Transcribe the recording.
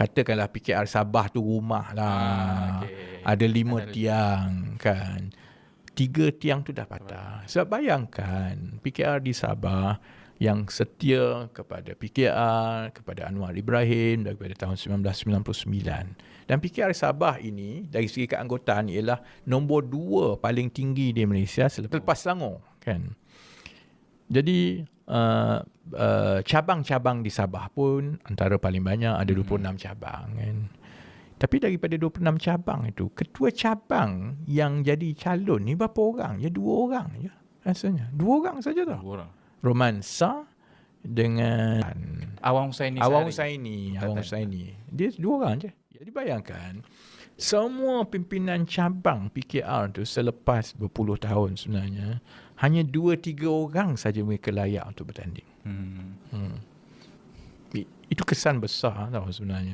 katakanlah PKR Sabah tu rumah lah. Ah, okey. Ada lima Ada- tiang kan. Tiga tiang tu dah patah. Sebab bayangkan PKR di Sabah yang setia kepada PKR, kepada Anwar Ibrahim daripada tahun 1999. Dan PKR Sabah ini dari segi keanggotaan ialah nombor dua paling tinggi di Malaysia selepas Selangor kan. Jadi uh, uh, cabang-cabang di Sabah pun antara paling banyak ada 26 cabang kan. Tapi daripada 26 cabang itu, ketua cabang yang jadi calon ni berapa orang? Ya dua orang je rasanya. Dua orang saja tau. Dua orang. Romansa dengan Awang Husaini Awang. Husaini, Awang. Husaini. Dia dua orang je. Jadi bayangkan semua pimpinan cabang PKR tu selepas berpuluh tahun sebenarnya hanya dua tiga orang saja mereka layak untuk bertanding. Hmm. Hmm. Itu kesan besar tau sebenarnya.